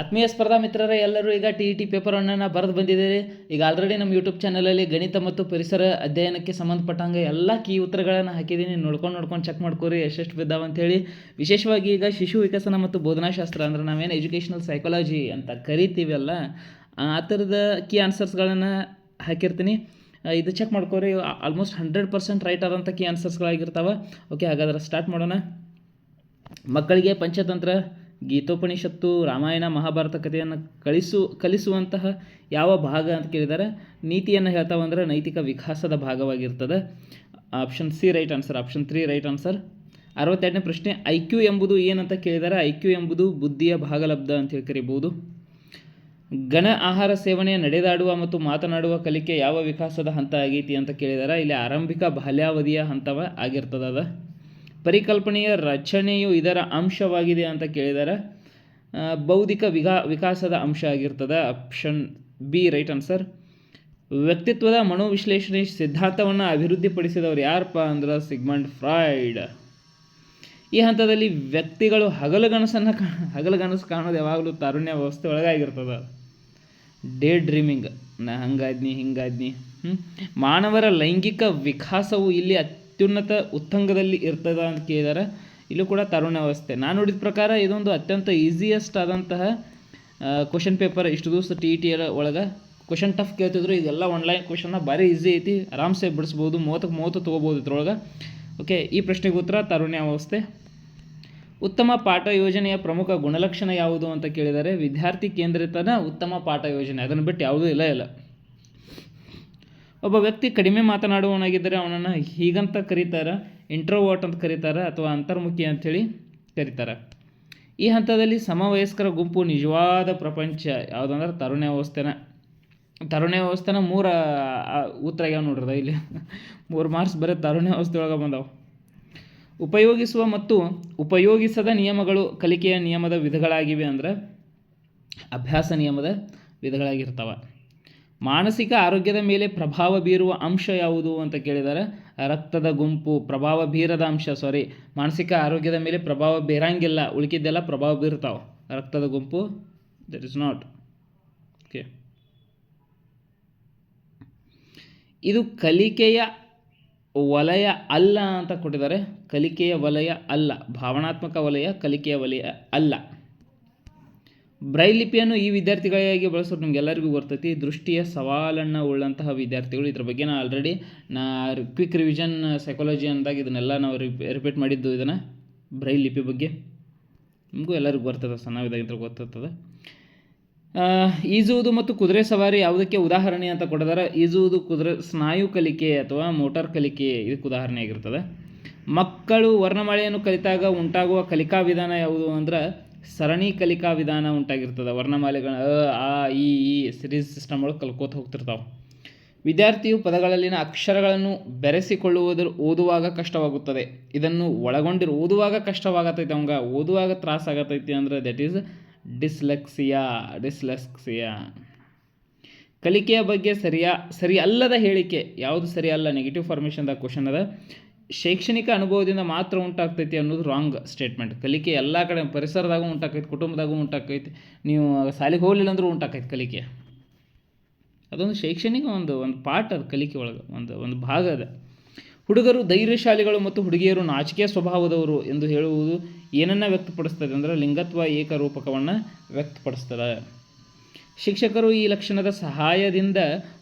ಆತ್ಮೀಯ ಸ್ಪರ್ಧಾ ಮಿತ್ರರೇ, ಎಲ್ಲರೂ ಈಗ ಟಿ ಇ ಟಿ ಪೇಪರನ್ನು ಬರೆದು ಬಂದಿದ್ದೀರಿ. ಈಗ ಆಲ್ರೆಡಿ ನಮ್ಮ ಯೂಟ್ಯೂಬ್ ಚಾನಲಲ್ಲಿ ಗಣಿತ ಮತ್ತು ಪರಿಸರ ಅಧ್ಯಯನಕ್ಕೆ ಸಂಬಂಧಪಟ್ಟಂಗೆ ಎಲ್ಲ ಕೀ ಉತ್ತರಗಳನ್ನು ಹಾಕಿದ್ದೀನಿ. ನೋಡ್ಕೊಂಡು ನೋಡ್ಕೊಂಡು ಚೆಕ್ ಮಾಡ್ಕೋರಿ, ಎಷ್ಟೆಷ್ಟು ಬಿದ್ದಾವೆ ಅಂತೇಳಿ. ವಿಶೇಷವಾಗಿ ಈಗ ಶಿಶು ವಿಕಸನ ಮತ್ತು ಬೋಧನಾಶಾಸ್ತ್ರ ಅಂದ್ರೆ ನಾವೇನು ಎಜುಕೇಷನಲ್ ಸೈಕಾಲಜಿ ಅಂತ ಕರಿತೀವಲ್ಲ, ಆ ಥರದ ಕೀ ಆನ್ಸರ್ಸ್ಗಳನ್ನು ಹಾಕಿರ್ತೀನಿ. ಇದು ಚೆಕ್ ಮಾಡ್ಕೋರಿ ಆಲ್ಮೋಸ್ಟ್ ಹಂಡ್ರೆಡ್ ಪರ್ಸೆಂಟ್ ರೈಟ್ ಆದಂಥ ಕೀ ಆನ್ಸರ್ಸ್ಗಳಾಗಿರ್ತಾವೆ ಓಕೆ ಹಾಗಾದ್ರೆ ಸ್ಟಾರ್ಟ್ ಮಾಡೋಣ. ಮಕ್ಕಳಿಗೆ ಪಂಚತಂತ್ರ ಗೀತೋಪನಿಷತ್ತು, ರಾಮಾಯಣ, ಮಹಾಭಾರತ ಕಥೆಯನ್ನು ಕಳಿಸು, ಕಲಿಸುವಂತಹ ಯಾವ ಭಾಗ ಅಂತ ಕೇಳಿದರೆ, ನೀತಿಯನ್ನು ಹೇಳ್ತಾವಂದ್ರೆ ನೈತಿಕ ವಿಕಾಸದ ಭಾಗವಾಗಿರ್ತದೆ. Option C right answer option three right answer ಅರವತ್ತೆರಡನೇ ಪ್ರಶ್ನೆ ಐ ಕ್ಯೂ ಎಂಬುದು ಏನಂತ ಕೇಳಿದರೆ ಐ ಕ್ಯೂ ಎಂಬುದು ಬುದ್ಧಿಯ ಭಾಗಲಬ್ಧ ಅಂತೇಳಿ ಕರಿಬೋದು ಘನ ಆಹಾರ ಸೇವನೆ ನಡೆದಾಡುವ ಮತ್ತು ಮಾತನಾಡುವ ಕಲಿಕೆ ಯಾವ ವಿಕಾಸದ ಹಂತ ಆಗೈತಿ ಅಂತ ಕೇಳಿದಾರೆ, ಇಲ್ಲಿ ಆರಂಭಿಕ ಬಾಲ್ಯಾವಧಿಯ ಹಂತವ ಆಗಿರ್ತದ ಪರಿಕಲ್ಪನೆಯ ರಚನೆಯು ಇದರ ಅಂಶವಾಗಿದೆ ಅಂತ ಕೇಳಿದಾರೆ. ಬೌದ್ಧಿಕ ವಿಕಾ ವಿಕಾಸದ ಅಂಶ ಆಗಿರ್ತದೆ. ಆಪ್ಷನ್ ಬಿ ರೈಟ್ ಆನ್ಸರ್ ವ್ಯಕ್ತಿತ್ವದ ಮನೋವಿಶ್ಲೇಷಣೆ ಸಿದ್ಧಾಂತವನ್ನು ಅಭಿವೃದ್ಧಿಪಡಿಸಿದವರು ಯಾರಪ್ಪ ಅಂದ್ರೆ ಸಿಗ್ಮಂಡ್ ಫ್ರಾಯ್ಡ್. ಈ ಹಂತದಲ್ಲಿ ವ್ಯಕ್ತಿಗಳು ಹಗಲುಗನಸನ್ನು ಕಾ, ಹಗಲುಗನಸು ಕಾಣೋದು ಯಾವಾಗಲೂ ತಾರುಣ್ಯ ವ್ಯವಸ್ಥೆ ಒಳಗಾಗಿರ್ತದೆ. ಡೇ ಡ್ರೀಮಿಂಗ್ ನಾ, ಹಂಗಾದ್ನಿ, ಹಿಂಗಾದ್ನಿ? ಮಾನವರ ಲೈಂಗಿಕ ವಿಕಾಸವು ಇಲ್ಲಿ ಅತ್ಯುನ್ನತ ಉತ್ತಂಗದಲ್ಲಿ ಇರ್ತದ ಅಂತ ಕೇಳಿದಾರೆ. ಇಲ್ಲೂ ಕೂಡ ತರುಣಾವಸ್ಥೆ ನಾನು ನೋಡಿದ ಪ್ರಕಾರ ಇದೊಂದು ಅತ್ಯಂತ ಈಸಿಯೆಸ್ಟ್ ಆದಂತಹ ಕ್ವಶನ್ ಪೇಪರ್ ಇಷ್ಟು ದಿವಸ ಟಿ ಇ ಟಿ ಒಳಗೆ. ಕ್ವಶನ್ ಟಫ್ ಕೇಳ್ತಿದ್ರು. ಇದೆಲ್ಲ ಆನ್ಲೈನ್ ಕ್ವಶನ್ನ ಭಾರಿ ಈಸಿ ಐತಿ. ಆರಾಮ್ಸೆ ಬಿಡಿಸ್ಬೋದು. ಮೂವತ್ತಕ್ಕೆ ಮೂವತ್ತು ತೊಗೋಬೋದು ಇದ್ರೊಳಗೆ. ಓಕೆ, ಈ ಪ್ರಶ್ನೆಗೆ ಉತ್ತರ ತರುಣ್ಯಾವಸ್ಥೆ ಉತ್ತಮ ಪಾಠ ಯೋಜನೆಯ ಪ್ರಮುಖ ಗುಣಲಕ್ಷಣ ಯಾವುದು ಅಂತ ಕೇಳಿದರೆ. ವಿದ್ಯಾರ್ಥಿ ಕೇಂದ್ರಿತನ ಉತ್ತಮ ಪಾಠ ಯೋಜನೆ. ಅದನ್ನು ಬಿಟ್ಟು ಯಾವುದೂ ಇಲ್ಲ ಇಲ್ಲ ಒಬ್ಬ ವ್ಯಕ್ತಿ ಕಡಿಮೆ ಮಾತನಾಡುವವನಾಗಿದ್ದರೆ ಅವನನ್ನು ಹೀಗಂತ ಕರೀತಾರೆ? ಇಂಟ್ರೋವರ್ಟ್ ಅಂತ ಕರೀತಾರೆ ಅಥವಾ ಅಂತರ್ಮುಖಿ ಅಂಥೇಳಿ ಕರೀತಾರೆ? ಈ ಹಂತದಲ್ಲಿ ಸಮವಯಸ್ಕರ ಗುಂಪು ನಿಜವಾದ ಪ್ರಪಂಚ. ಯಾವುದಂದ್ರೆ ತರುಣ್ಯ ವ್ಯವಸ್ಥೆನ. ತರುಣ್ಯ ವ್ಯವಸ್ಥೆನ ಮೂರು ಉತ್ತರ ಆಗ್ಯಾವ ನೋಡ್ರದ ಇಲ್ಲಿ. ಮೂರು ಮಾರ್ಕ್ಸ್ ಬರೀ ತರುಣ್ಯ ವ್ಯವಸ್ಥೆ ಒಳಗೆ ಬಂದವು. ಉಪಯೋಗಿಸುವ ಮತ್ತು ಉಪಯೋಗಿಸದ ನಿಯಮಗಳು ಕಲಿಕೆಯ ನಿಯಮದ ವಿಧಗಳಾಗಿವೆ ಅಂದರೆ ಅಭ್ಯಾಸ ನಿಯಮದ ವಿಧಗಳಾಗಿರ್ತವೆ. ಮಾನಸಿಕ ಆರೋಗ್ಯದ ಮೇಲೆ ಪ್ರಭಾವ ಬೀರುವ ಅಂಶ ಯಾವುದು ಅಂತ ಕೇಳಿದರೆ? ರಕ್ತದ ಗುಂಪು, ಪ್ರಭಾವ ಬೀರದ ಅಂಶ ಸಾರಿ ಮಾನಸಿಕ ಆರೋಗ್ಯದ ಮೇಲೆ ಪ್ರಭಾವ ಬೀರಂಗಿಲ್ಲ, ಉಳಿಕಿದ್ದೆಲ್ಲ ಪ್ರಭಾವ ಬೀರ್ತಾವೆ. ರಕ್ತದ ಗುಂಪು ದಟ್ ಇಸ್ ನಾಟ್ ಓಕೆ ಇದು ಕಲಿಕೆಯ ವಲಯ ಅಲ್ಲ ಅಂತ ಕೊಟ್ಟಿದ್ದಾರೆ. ಕಲಿಕೆಯ ವಲಯ ಅಲ್ಲ, ಭಾವನಾತ್ಮಕ ವಲಯ, ಕಲಿಕೆಯ ವಲಯ ಅಲ್ಲ. ಬ್ರೈಲ್ ಲಿಪಿಯನ್ನು ಈ ವಿದ್ಯಾರ್ಥಿಗಳಿಗಾಗಿ ಬಳಸೋದು ನಿಮಗೆಲ್ಲರಿಗೂ ಗೊತ್ತೈತಿ ದೃಷ್ಟಿಯ ಸವಾಲನ್ನು ಉಳ್ಳಂತಹ ವಿದ್ಯಾರ್ಥಿಗಳು ಇದ್ರ ಬಗ್ಗೆ ನಾನು ಆಲ್ರೆಡಿ ನಾ ಕ್ವಿಕ್ ರಿವಿಷನ್ ಸೈಕಾಲಜಿ ಅಂದಾಗ ಇದನ್ನೆಲ್ಲ ನಾವು ರಿಪೀಟ್ ಮಾಡಿದ್ದು ಇದನ್ನು ಬ್ರೈಲ್ ಲಿಪಿ ಬಗ್ಗೆ. ನಿಮಗೂ ಎಲ್ಲರಿಗೂ ಬರ್ತದೆ ಸಣ್ಣವಿದಾಗಿದ್ರೆ ಗೊತ್ತಿರ್ತದೆ ಈಜುವುದು ಮತ್ತು ಕುದುರೆ ಸವಾರಿ ಯಾವುದಕ್ಕೆ ಉದಾಹರಣೆ ಅಂತ ಕೊಟ್ಟಿದ್ದಾರೆ ಈಜುವುದು ಕುದುರೆ, ಸ್ನಾಯು ಕಲಿಕೆ ಅಥವಾ ಮೋಟಾರ್ ಕಲಿಕೆ ಇದಕ್ಕೆ ಉದಾಹರಣೆ ಆಗಿರ್ತದೆ ಮಕ್ಕಳು ವರ್ಣಮಾಲೆಯನ್ನು ಕಲಿತಾಗ ಉಂಟಾಗುವ ಕಲಿಕಾ ವಿಧಾನ ಯಾವುದು ಅಂದ್ರೆ ಸರಣಿ ಕಲಿಕಾ ವಿಧಾನ ಉಂಟಾಗಿರ್ತದೆ ವರ್ಣಮಾಲೆಗಳ ಅ, ಆ ಇ ಈ ಸಿರೀಸ್ ಸಿಸ್ಟಮ್ ಒಳಗೆ ಕಲ್ಕೋತ ಹೋಗ್ತಿರ್ತಾವೆ. ವಿದ್ಯಾರ್ಥಿಯು ಪದಗಳಲ್ಲಿನ ಅಕ್ಷರಗಳನ್ನು ಬೆರೆಸಿಕೊಳ್ಳುವುದರ, ಓದುವಾಗ ಕಷ್ಟವಾಗುತ್ತದೆ. ಇದನ್ನು ಒಳಗೊಂಡಿರು, ಓದುವಾಗ ಕಷ್ಟವಾಗತೈತಿ, ಅವಂಗ ಓದುವಾಗ ತ್ರಾಸಾಗತೈತಿ ಅಂದ್ರೆ ದಟ್ ಈಸ್ ಡಿಸ್ಲೆಕ್ಸಿಯಾ ಡಿಸ್ಲೆಕ್ಸಿಯಾ ಕಲಿಕೆಯ ಬಗ್ಗೆ ಸರಿಯಾ ಸರಿ ಅಲ್ಲದ ಹೇಳಿಕೆ, ಯಾವುದು ಸರಿ ಅಲ್ಲ ನೆಗೆಟಿವ್ ಫಾರ್ಮೇಷನ್ದಾಗ ಕ್ವಶನ್ ಅದ. ಶೈಕ್ಷಣಿಕ ಅನುಭವದಿಂದ ಮಾತ್ರ ಉಂಟಾಗ್ತೈತಿ ಅನ್ನೋದು ರಾಂಗ್ ಸ್ಟೇಟ್ಮೆಂಟ್ ಕಲಿಕೆ ಎಲ್ಲ ಕಡೆ ಪರಿಸರದಾಗೂ ಉಂಟಾಕೈತಿ ಕುಟುಂಬದಾಗೂ ಉಂಟಾಕೈತಿ ನೀವು ಶಾಲೆಗೆ ಹೋಗಲಿಲ್ಲ ಅಂದ್ರೂ ಉಂಟಾಕೈತಿ ಕಲಿಕೆ. ಅದೊಂದು ಶೈಕ್ಷಣಿಕ ಒಂದು ಒಂದು ಪಾರ್ಟ್ ಅದು ಕಲಿಕೆ ಒಳಗೆ, ಒಂದು ಒಂದು ಭಾಗ ಅದ. ಹುಡುಗರು ಧೈರ್ಯಶಾಲಿಗಳು ಮತ್ತು ಹುಡುಗಿಯರು ನಾಚಿಕೆ ಸ್ವಭಾವದವರು ಎಂದು ಹೇಳುವುದು ಏನನ್ನು ವ್ಯಕ್ತಪಡಿಸ್ತದೆ ಅಂದರೆ ಲಿಂಗತ್ವ ಏಕರೂಪಕವನ್ನು ವ್ಯಕ್ತಪಡಿಸ್ತದೆ. ಶಿಕ್ಷಕರು ಈ ಲಕ್ಷಣದ ಸಹಾಯದಿಂದ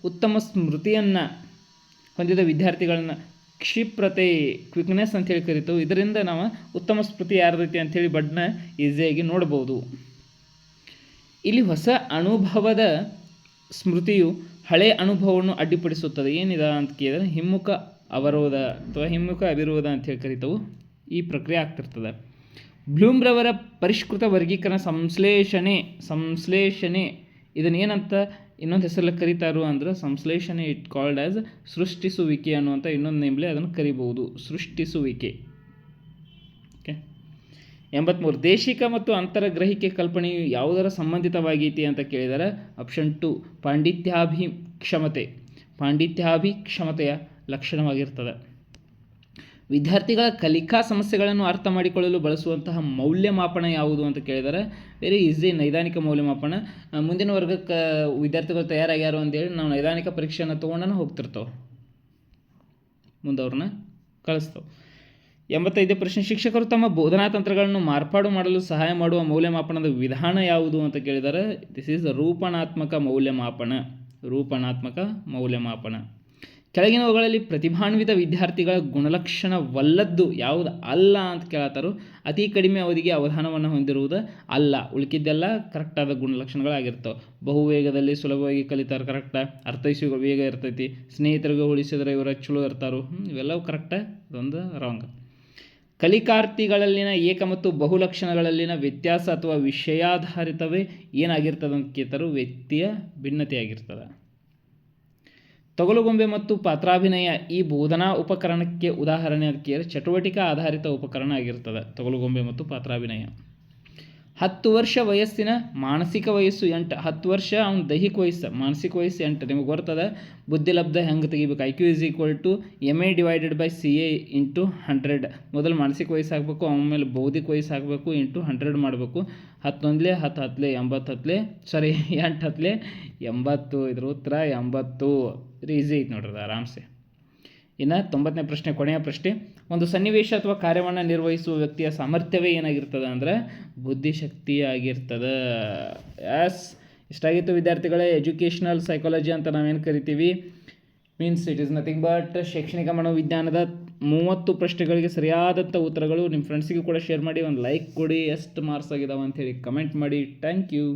ಉತ್ತಮ ಸ್ಮೃತಿಯನ್ನು ಹೊಂದಿದ ವಿದ್ಯಾರ್ಥಿಗಳನ್ನ ಕ್ಷಿಪ್ರತೆ ಕ್ವಿಕ್ನೆಸ್ ಅಂತೇಳಿ ಕರಿತೇವೆ ಇದರಿಂದ ನಾವು ಉತ್ತಮ ಸ್ಮೃತಿ ಯಾರ್ದೈತಿ ಅಂಥೇಳಿ ಬಡ್ನ ಈಸಿಯಾಗಿ ನೋಡ್ಬೋದು. ಇಲ್ಲಿ ಹೊಸ ಅನುಭವದ ಸ್ಮೃತಿಯು ಹಳೆಯ ಅನುಭವವನ್ನು ಅಡ್ಡಿಪಡಿಸುತ್ತದೆ. ಏನಿದೆ ಅಂತ ಕೇಳಿದ್ರೆ ಹಿಮ್ಮುಖ ಅವರೋಧ ಅಥವಾ ಹಿಮ್ಮುಖ ಅವಿರೋಧ ಅಂತೇಳಿ ಕರಿತವು ಈ ಪ್ರಕ್ರಿಯೆ ಆಗ್ತಿರ್ತದೆ. ಬ್ಲೂಮ್ರವರ ಪರಿಷ್ಕೃತ ವರ್ಗೀಕರಣ ಸಂಶ್ಲೇಷಣೆ ಸಂಶ್ಲೇಷಣೆ ಇದನ್ನ ಏನಂತ ಇನ್ನೊಂದು ಹೆಸರಲ್ಲಿ ಕರೀತಾರು ಅಂದ್ರೆ ಸಂಶ್ಲೇಷಣೆ ಇಟ್ ಕಾಲ್ಡ್ ಆ್ಯಸ್ ಸೃಷ್ಟಿಸುವಿಕೆ ಅನ್ನುವಂಥ ಇನ್ನೊಂದು ನೇಮ್ಲೆ ಅದನ್ನು ಕರಿಬಹುದು. ಸೃಷ್ಟಿಸುವಿಕೆ. ಓಕೆ. ಎಂಬತ್ತ್ಮೂರು ದೇಶಿಕ ಮತ್ತು ಅಂತರಗ್ರಹಿಕೆ ಕಲ್ಪನೆಯು ಯಾವುದರ ಸಂಬಂಧಿತವಾಗೈತಿ ಅಂತ ಕೇಳಿದರೆ? ಆಪ್ಷನ್ ಟು ಪಾಂಡಿತ್ಯಾಭಿ ಕ್ಷಮತೆ ಪಾಂಡಿತ್ಯಾಭಿ ಕ್ಷಮತೆಯ ಲಕ್ಷಣವಾಗಿರ್ತದೆ. ವಿದ್ಯಾರ್ಥಿಗಳ ಕಲಿಕಾ ಸಮಸ್ಯೆಗಳನ್ನು ಅರ್ಥ ಮಾಡಿಕೊಳ್ಳಲು ಬಳಸುವಂತಹ ಮೌಲ್ಯಮಾಪನ ಯಾವುದು ಅಂತ ಕೇಳಿದರೆ ವೆರಿ ಈಸಿ ನೈದಾನಿಕ ಮೌಲ್ಯಮಾಪನ. ಮುಂದಿನ ವರ್ಗಕ್ಕೆ ವಿದ್ಯಾರ್ಥಿಗಳು ತಯಾರಾಗ್ಯಾರು ಅಂತೇಳಿ ನಾವು ನೈದಾನಿಕ ಪರೀಕ್ಷೆಯನ್ನು ತೊಗೊಂಡನ ಹೋಗ್ತಿರ್ತವೆ. ಮುಂದವ್ರನ್ನ ಕಳಿಸ್ತವೆ. ಎಂಬತ್ತೈದು ಪ್ರಶ್ನೆ, ಶಿಕ್ಷಕರು ತಮ್ಮ ಬೋಧನಾ ತಂತ್ರಗಳನ್ನು ಮಾರ್ಪಾಡು ಮಾಡಲು ಸಹಾಯ ಮಾಡುವ ಮೌಲ್ಯಮಾಪನದ ವಿಧಾನ ಯಾವುದು ಅಂತ ಕೇಳಿದರೆ ದಿಸ್ ಈಸ್ ರೂಪಣಾತ್ಮಕ ಮೌಲ್ಯಮಾಪನ. ರೂಪಣಾತ್ಮಕ ಮೌಲ್ಯಮಾಪನ. ಕೆಳಗಿನವುಗಳಲ್ಲಿ ಪ್ರತಿಭಾನ್ವಿತ ವಿದ್ಯಾರ್ಥಿಗಳ ಗುಣಲಕ್ಷಣವಲ್ಲದ್ದು ಯಾವುದು? ಅಲ್ಲ ಅಂತ ಕೇಳತ್ತಾರೋ ಅತಿ ಕಡಿಮೆ ಅವಧಿಗೆ ಅವಧಾನವನ್ನು ಹೊಂದಿರುವುದು ಅಲ್ಲ. ಉಳಿಕಿದ್ದೆಲ್ಲ ಕರೆಕ್ಟಾದ ಗುಣಲಕ್ಷಣಗಳಾಗಿರ್ತವೆ. ಬಹುವೇಗದಲ್ಲಿ ಸುಲಭವಾಗಿ ಕಲಿತಾರೆ ಕರೆಕ್ಟ ಅರ್ಥೈಸುವ ವೇಗ ಇರ್ತೈತಿ. ಸ್ನೇಹಿತರಿಗೆ ಉಳಿಸಿದ್ರೆ ಇವರ ಚಲೋ ಇರ್ತಾರೋ. ಇವೆಲ್ಲವೂ ಕರೆಕ್ಟ ಅದೊಂದು ರಾಂಗ್ ಕಲಿಕಾರ್ಥಿಗಳಲ್ಲಿನ ಏಕ ಮತ್ತು ಬಹುಲಕ್ಷಣಗಳಲ್ಲಿನ ವ್ಯತ್ಯಾಸ ಅಥವಾ ವಿಷಯಾಧಾರಿತವೇ ಏನಾಗಿರ್ತದೆ ಅಂತ ಕೇಳ್ತಾರೋ? ವ್ಯಕ್ತಿಯ ಭಿನ್ನತೆಯಾಗಿರ್ತದೆ. ತೊಗಲುಗೊಂಬೆ ಮತ್ತು ಪಾತ್ರಾಭಿನಯ ಈ ಬೋಧನಾ ಉಪಕರಣಕ್ಕೆ ಉದಾಹರಣೆ ಚಟುವಟಿಕೆ ಚಟುವಟಿಕಾ ಆಧಾರಿತ ಉಪಕರಣ ಆಗಿರ್ತದೆ, ತೊಗಲುಗೊಂಬೆ ಮತ್ತು ಪಾತ್ರಾಭಿನಯ. ಹತ್ತು ವರ್ಷ ವಯಸ್ಸಿನ ಮಾನಸಿಕ ವಯಸ್ಸು ಎಂಟು, ಹತ್ತು ವರ್ಷ ಅವ್ನ ದೈಹಿಕ ವಯಸ್ಸು, ಮಾನಸಿಕ ವಯಸ್ಸು ಎಂಟು, ನಿಮಗೆ ಬರ್ತದೆ? ಬುದ್ಧಿಲಬ್ಧ ಹೆಂಗೆ ತೆಗಿಬೇಕು? I Q is equal to M A divided by C A into hundred ಮೊದಲು ಮಾನಸಿಕ ವಯಸ್ಸು ಆಗಬೇಕು ಆಮೇಲೆ ಬೌದ್ಧಿಕ ವಯಸ್ಸು ಆಗಬೇಕು ಇಂಟು ಹಂಡ್ರೆಡ್ ಮಾಡಬೇಕು. ಹತ್ತೊಂದಲೇ ಹತ್ತು ಹತ್ತಲೇ ಎಂಬತ್ತು ಹತ್ತಲೇ ಸಾರಿ ಎಂಟು ಹತ್ತಲೇ ಎಂಬತ್ತು, ಇದ್ರ ಉತ್ತರ ಎಂಬತ್ತು. ಈಸಿ ಐತೆ ನೋಡ್ರಿ ಅದು ಆರಾಮ್ಸೆ. ಇನ್ನು ತೊಂಬತ್ತನೇ ಪ್ರಶ್ನೆ, ಕೊನೆಯ ಪ್ರಶ್ನೆ. ಒಂದು ಸನ್ನಿವೇಶ ಅಥವಾ ಕಾರ್ಯವನ್ನು ನಿರ್ವಹಿಸುವ ವ್ಯಕ್ತಿಯ ಸಾಮರ್ಥ್ಯವೇ ಏನಾಗಿರ್ತದೆ ಅಂದರೆ ಬುದ್ಧಿಶಕ್ತಿ ಆಗಿರ್ತದೆ ಎಸ್ ಇಷ್ಟಾಗಿತ್ತು ವಿದ್ಯಾರ್ಥಿಗಳೇ, ಎಜುಕೇಷನಲ್ ಸೈಕಾಲಜಿ ಅಂತ ನಾವೇನು ಕರಿತೀವಿ? Means it is nothing but ಶೈಕ್ಷಣಿಕ ಮನೋವಿಜ್ಞಾನದ ಮೂವತ್ತು ಪ್ರಶ್ನೆಗಳಿಗೆ ಸರಿಯಾದಂಥ ಉತ್ತರಗಳು ನಿಮ್ಮ ಫ್ರೆಂಡ್ಸಿಗೂ ಕೂಡ ಶೇರ್ ಮಾಡಿ, ಒಂದು ಲೈಕ್ ಕೊಡಿ, ಎಷ್ಟು ಮಾರ್ಕ್ಸ್ ಆಗಿದಾವೆ ಅಂಥೇಳಿ ಕಮೆಂಟ್ ಮಾಡಿ. Thank you